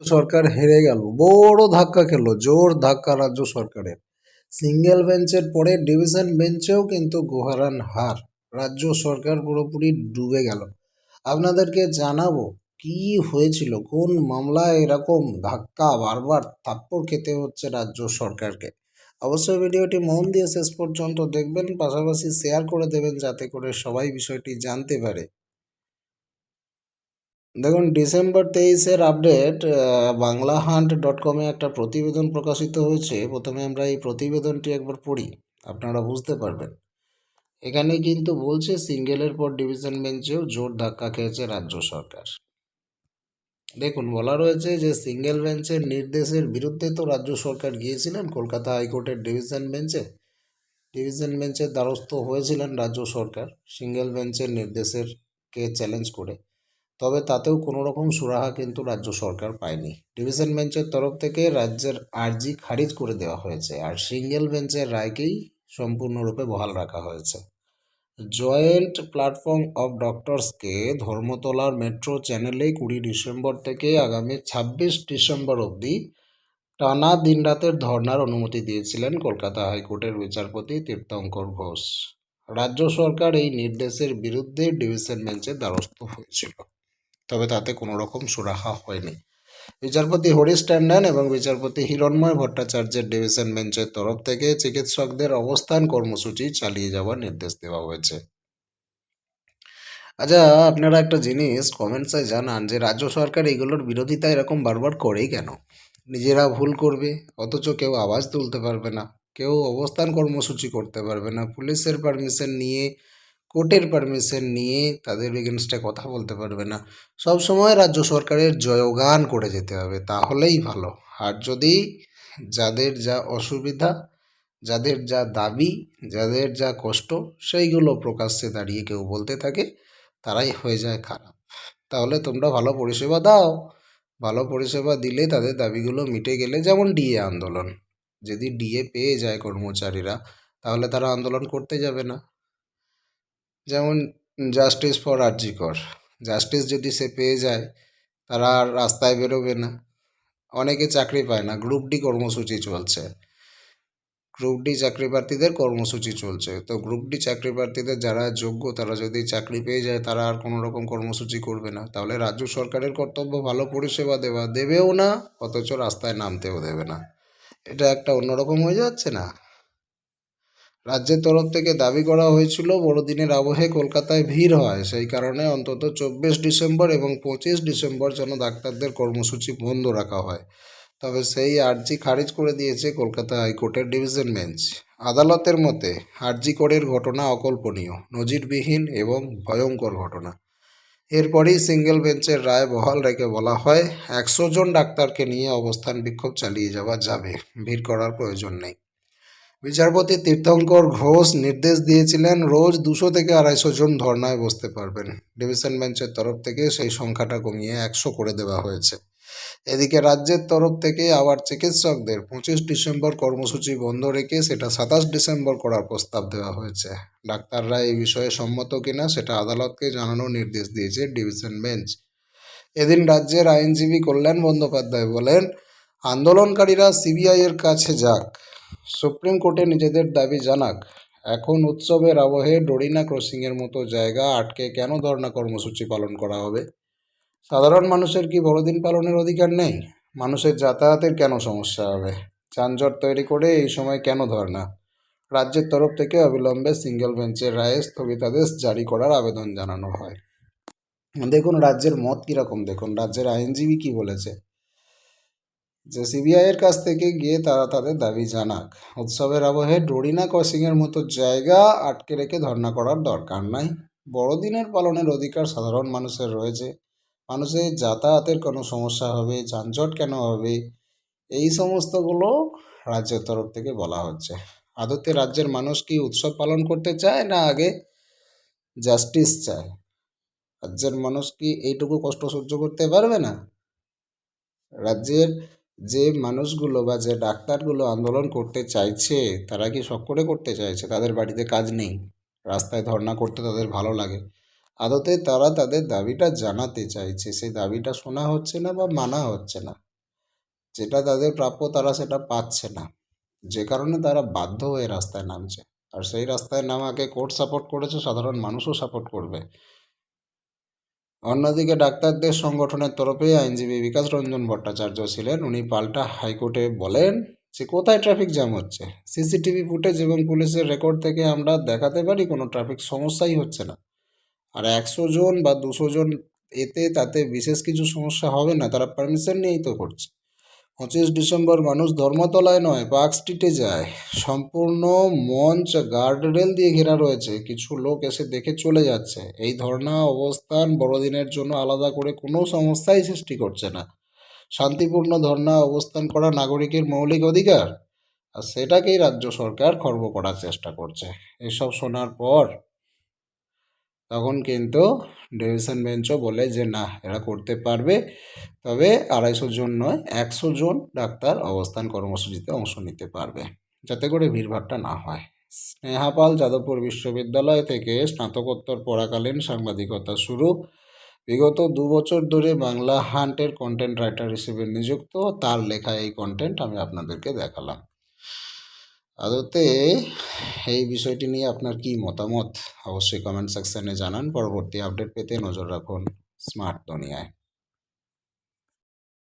সরকার হেরে গেল। বড় ধাক্কা খেলো, জোর ধাক্কা রাজ্য সরকারের। সিঙ্গেল বেঞ্চের পরে ডিভিশন বেঞ্চেও কিন্তু গোহারান হার। রাজ্য সরকার পুরোপুরি ডুবে গেল। আপনাদেরকে জানাব কি হয়েছিল, কোন মামলায় এরকম ধাক্কা বারবার থাপ্পড় খেতে হচ্ছে রাজ্য সরকারকে। অবশ্যই ভিডিওটি মন দিয়ে শেষ পর্যন্ত দেখবেন, পাশাপাশি শেয়ার করে দেবেন, যাতে করে সবাই বিষয়টি জানতে পারে। দেখুন ডিসেম্বর তেইশের আপডেট বাংলা হান্ট ডট কমে একটা প্রতিবেদন প্রকাশিত হয়েছে। প্রথমে আমরা এই প্রতিবেদনটি একবার পড়ি, আপনারা বুঝতে পারবেন। এখানে কিন্তু বলছে, সিঙ্গেলের পর ডিভিশন বেঞ্চেও জোর ধাক্কা খেয়েছে রাজ্য সরকার। দেখুন, বলা রয়েছে যে, সিঙ্গেল বেঞ্চের নির্দেশের বিরুদ্ধে তো রাজ্য সরকার গিয়েছিলেন, কলকাতা হাইকোর্টের ডিভিশন বেঞ্চে। ডিভিশন বেঞ্চের দ্বারস্থ হয়েছিলেন রাজ্য সরকার, সিঙ্গেল বেঞ্চের নির্দেশের কে চ্যালেঞ্জ করে। তবে তাতেও কোনো রকম সুরাহা কিন্তু রাজ্য সরকার পায়নি। ডিভিশন বেঞ্চের তরফ থেকে রাজ্যের আর্জি খারিজ করে দেওয়া হয়েছে আর সিঙ্গেল বেঞ্চের রায়কেই সম্পূর্ণরূপে বহাল রাখা হয়েছে। জয়েন্ট প্ল্যাটফর্ম অফ ডক্টরসকে ধর্মতলার মেট্রো চ্যানেলে কুড়ি ডিসেম্বর থেকে আগামী ছাব্বিশ ডিসেম্বর অবধি টানা দিনরাতের ধর্নার অনুমতি দিয়েছিলেন কলকাতা হাইকোর্টের বিচারপতি তীর্থঙ্কর ঘোষ। রাজ্য সরকার এই নির্দেশের বিরুদ্ধে ডিভিশন বেঞ্চের দ্বারস্থ হয়েছিল। তবে তাতে কোনো রকম সুরাহা হয়নি। বিচারপতি হরিশ ট্যান্ডন এবং বিচারপতি হিরণময় ভট্টাচার্যের ডিভিশন বেঞ্চের তরফ থেকে চিকিৎসকদের অবস্থান কর্মসূচি চালিয়ে যাওয়ার নির্দেশ দেওয়া হয়েছে। আচ্ছা আপনারা একটা জিনিস কমেন্টসে জানান যে, রাজ্য সরকার এগুলোর বিরোধিতা এরকম বারবার করেই কেন? নিজেরা ভুল করবে, অথচ কেউ আওয়াজ তুলতে পারবে না, কেউ অবস্থান কর্মসূচি করতে পারবে না, পুলিশের পারমিশন নিয়ে কোর্টের পারমিশন নিয়ে তাদের এগেনস্টে কথা বলতে পারবে না। সব সময় রাজ্য সরকারের জয়গান করে যেতে হবে, তাহলেই ভালো। আর যদি যাদের যা অসুবিধা, যাদের যা দাবি, যাদের যা কষ্ট, সেইগুলো প্রকাশ্যে দাঁড়িয়ে কেউ বলতে থাকে, তারাই হয়ে যায় খারাপ। তাহলে তোমরা ভালো পরিষেবা দাও। ভালো পরিষেবা দিলে তাদের দাবিগুলো মিটে গেলে যেমন ডিএ আন্দোলন। যদি ডিএ পেয়ে যায় কর্মচারীরা, তাহলে তারা আন্দোলন করতে যাবে না। যেমন জাস্টিস ফর আরজিকর জাস্টিস যদি সে পেয়ে যায়, তারা আর রাস্তায় বেরোবে না। অনেকে চাকরি পায় না। গ্রুপ ডি কর্মসূচি চলছে। গ্রুপ ডি চাকরি প্রার্থীদের কর্মসূচি চলছে। তো গ্রুপ ডি চাকরি প্রার্থীদের যারা যোগ্য, তারা যদি চাকরি পেয়ে যায়, তারা আর কোনো রকম কর্মসূচি করবে না। তাহলে রাজ্য সরকারের কর্তব্য ভালো পরিষেবা দেওয়া। দেবেও না, অথচ রাস্তায় নামতেও দেবে না। এটা একটা অন্যরকম হয়ে যাচ্ছে না? রাজ্যের তরফ থেকে দাবি করা হয়েছিল, বড়দিনের আবহে কলকাতায় ভিড় হয়। সেই কারণে অন্তত চব্বিশ ডিসেম্বর এবং পঁচিশ ডিসেম্বর যেন ডাক্তারদের কর্মসূচি বন্ধ রাখা হয়। তবে সেই আর্জি খারিজ করে দিয়েছে কলকাতা হাইকোর্টের ডিভিশন বেঞ্চ। আদালতের মতে, আর্জি কোরের ঘটনা অকল্পনীয়, নজিরবিহীন এবং ভয়ঙ্কর ঘটনা। এরপরই সিঙ্গেল বেঞ্চের রায় বহাল রেখে বলা হয়, একশো জন ডাক্তারকে নিয়ে অবস্থান বিক্ষোভ চালিয়ে যাওয়া যাবে। ভিড় করার প্রয়োজন নেই। বিচারপতি তীর্থঙ্কর ঘোষ নির্দেশ দিয়েছিলেন রোজ দুশো থেকে আড়াইশো জন ধর্নায় বসতে পারবেন। ডিভিশন বেঞ্চের তরফ থেকে সেই সংখ্যাটা কমিয়ে একশো করে দেওয়া হয়েছে। এদিকে রাজ্যের তরফ থেকে আবার চিকিৎসকদের পঁচিশ ডিসেম্বর কর্মসূচি বন্ধ রেখে সেটা সাতাশ ডিসেম্বর করার প্রস্তাব দেওয়া হয়েছে। ডাক্তাররা এই বিষয়ে সম্মত কিনা সেটা আদালতকে জানানোর নির্দেশ দিয়েছে ডিভিশন বেঞ্চ। এদিন রাজ্যের আইনজীবী কল্যাণ বন্দ্যোপাধ্যায় বলেন, আন্দোলনকারীরা সিবিআই এর কাছে যাক। সুপ্রিম কোর্টে নিজেদের দাবি জানাক, এখন উৎসবের আবহে ডোরিনা ক্রসিংয়ের মতো জায়গা আটকে কেন ধর্ণা কর্মসূচি পালন করা হবে? সাধারণ মানুষের কি বড়দিন পালনের অধিকার নেই? মানুষের যাতায়াতের কেন সমস্যা হবে? যানজট তৈরি করে এই সময় কেন ধর্ণা? রাজ্যের তরফ থেকে অবিলম্বে সিঙ্গেল বেঞ্চের রায়ে স্থগিতাদেশ জারি করার আবেদন জানানো হয়। দেখুন, রাজ্যের মত কীরকম? দেখুন, রাজ্যের আইনজীবী কি বলেছে? যে সিবিআইয়ের কাছ থেকে গিয়ে তারা তাদের দাবি জানাক। উৎসবের আবহে ডোরিনা ক্রসিংয়ের মতো জায়গা আটকে রেখে ধর্ণা করার দরকার নাই। বড়দিনের পালনের অধিকার সাধারণ মানুষের রয়েছে। মানুষের যাতায়াতের কোনো সমস্যা হবে, যানজট কেন হবে? এই সমস্তগুলো রাজ্যের তরফ থেকে বলা হচ্ছে। আদতে রাজ্যের মানুষ কি উৎসব পালন করতে চায় না আগে জাস্টিস চায়? রাজ্যের মানুষ কি এইটুকু কষ্ট সহ্য করতে পারবে না? রাজ্যের যে মানুষগুলো বা যে ডাক্তারগুলো আন্দোলন করতে চাইছে, তারা কি শখ করে করতে চাইছে? তাদের বাড়িতে কাজ নেই। রাস্তায় ধর্ণা করতে তাদের ভালো লাগে। আদতে তারা তাদের দাবিটা জানাতে চাইছে। সেই দাবিটা শোনা হচ্ছে না বা মানা হচ্ছে না। যেটা তাদের প্রাপ্য তারা সেটা পাচ্ছে না। যে কারণে তারা বাধ্য হয়ে রাস্তায় নামছে। আর সেই রাস্তায় নামাকে কোর্ট সাপোর্ট করেছে, সাধারণ মানুষও সাপোর্ট করবে। অন্যদিকে ডাক্তারদের সংগঠনের তরফে আইনজীবী বিকাশ রঞ্জন ভট্টাচার্য ছিলেন। উনি পাল্টা হাইকোর্টে বলেন যে কোথায় ট্রাফিক জ্যাম হচ্ছে? সিসিটিভি ফুটেজ এবং পুলিশের রেকর্ড থেকে আমরা দেখাতে পারি, কোনো ট্রাফিক সমস্যাই হচ্ছে না। আর একশো জন বা দুশো জন এতে তাতে বিশেষ কিছু সমস্যা হবে না, তারা পারমিশন নিয়েই তো করছে। পঁচিশ ডিসেম্বর মানুষ ধর্মতলায় নয়, পার্ক স্ট্রিটে যায়। সম্পূর্ণ মঞ্চ, গার্ডরেল দিয়ে ঘেরা রয়েছে। কিছু লোক এসে দেখে চলে যাচ্ছে। এই ধর্ণা অবস্থান বড়দিনের জন্য আলাদা করে কোনো সমস্যাই সৃষ্টি করছে না। শান্তিপূর্ণ ধর্ণা অবস্থান করা নাগরিকের মৌলিক অধিকার? আর সেটাকেই রাজ্য সরকার খর্ব করার চেষ্টা করছে। এসব শোনার পর তখন কিন্তু ডিভিশন বেঞ্চও বলে যে, না, এরা করতে পারবে। তবে আড়াইশো জন নয়, একশো জন ডাক্তার অবস্থান কর্মসূচিতে অংশ নিতে পারবে, যাতে করে ভিড়ভাড়টা না হয়। স্নেহাপাল যাদবপুর বিশ্ববিদ্যালয় থেকে স্নাতকোত্তর পড়াকালীন সাংবাদিকতা শুরু। বিগত দু বছর ধরে বাংলা হান্টের কন্টেন্ট রাইটার হিসেবে নিযুক্ত। তার লেখা এই কন্টেন্ট আমি আপনাদেরকে দেখালাম। আদতে এই বিষয়টি নিয়ে আপনার কি মতামত? অবশ্যই কমেন্ট সেকশনে জানান। পরবর্তী আপডেট পেতে নজর রাখুন স্মার্ট দুনিয়ায়